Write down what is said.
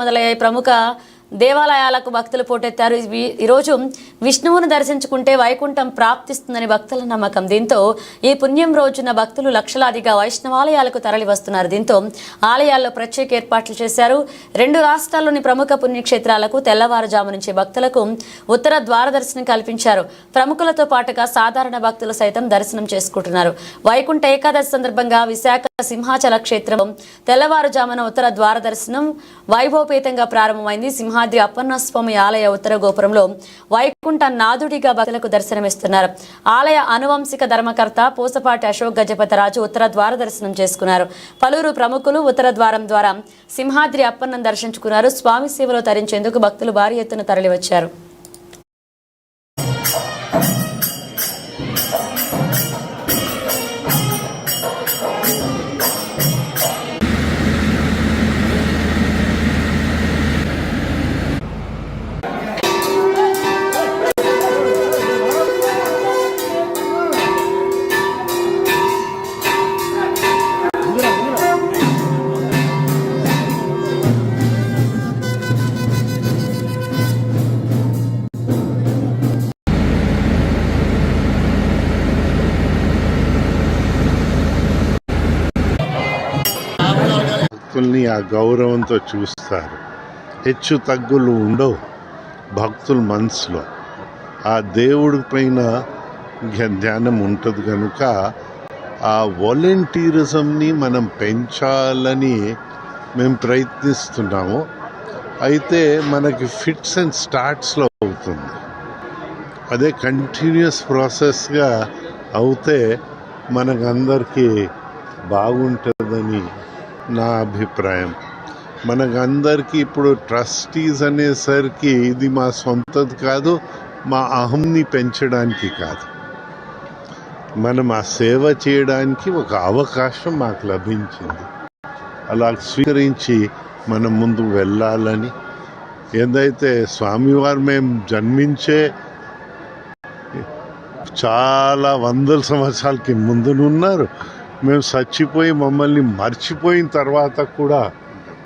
మొదలయ్యాయి. ప్రముఖ దేవాలయాలకు భక్తులు పోటెత్తారు. ఈరోజు విష్ణువును దర్శించుకుంటే వైకుంఠం ప్రాప్తిస్తుందని భక్తుల నమ్మకం. దీంతో ఈ పుణ్యం రోజున భక్తులు లక్షలాదిగా వైష్ణవాలయాలకు తరలి వస్తున్నారు దీంతో ఆలయాల్లో ప్రత్యేక ఏర్పాట్లు చేశారు. రెండు రాష్ట్రాల్లోని ప్రముఖ పుణ్యక్షేత్రాలకు తెల్లవారుజాము నుంచి భక్తులకు ఉత్తర ద్వార దర్శనం కల్పించారు. ప్రముఖులతో పాటుగా సాధారణ భక్తులు సైతం దర్శనం చేసుకుంటున్నారు. వైకుంఠ ఏకాదశి సందర్భంగా విశాఖ సింహాచల క్షేత్రం తెల్లవారుజామున ఉత్తర ద్వార దర్శనం వైభవపేతంగా ప్రారంభమైంది సింహాద్రి అప్పన్న స్వామి ఆలయ ఉత్తర గోపురంలో. వైకుంఠ నాదుడిగా భక్తులకు దర్శనమిస్తున్నారు. ఆలయ అనువంశిక ధర్మకర్త పూసపాటి అశోక్ గజపతిరాజు ఉత్తర ద్వార దర్శనం చేసుకున్నారు. పలువురు ప్రముఖులు ఉత్తర ద్వారం ద్వారా సింహాద్రి అప్పన్నం దర్శించుకున్నారు. స్వామి సేవలో తరించేందుకు భక్తులు భారీ ఎత్తున తరలివచ్చారు. భక్తుల్ని ఆ గౌరవంతో చూస్తారు. హెచ్చు తగ్గులు ఉండవు. భక్తుల మనసులో ఆ దేవుడి పైన ధ్యానం ఉంటుంది కనుక ఆ వాలంటీరిజంని మనం పెంచాలని మేము ప్రయత్నిస్తున్నాము. అయితే మనకి ఫిట్స్ అండ్ స్టార్ట్స్లో అవుతుంది. అదే కంటిన్యూస్ ప్రాసెస్గా అవుతే మనకందరికీ బాగుంటుందని నా అభిప్రాయం. మనకందరికీ ఇప్పుడు ట్రస్టీస్ అనేసరికి ఇది మా సొంతది కాదు మా అహంని పెంచడానికి కాదు. మనం ఆ సేవ చేయడానికి ఒక అవకాశం మాకు లభించింది. అలా స్వీకరించి మనం ముందుకు వెళ్ళాలని. ఏదైతే స్వామివారు మేము జన్మించే చాలా వందల సంవత్సరాలకి ముందునున్నారు మేము చచ్చిపోయి మమ్మల్ని మర్చిపోయిన తర్వాత కూడా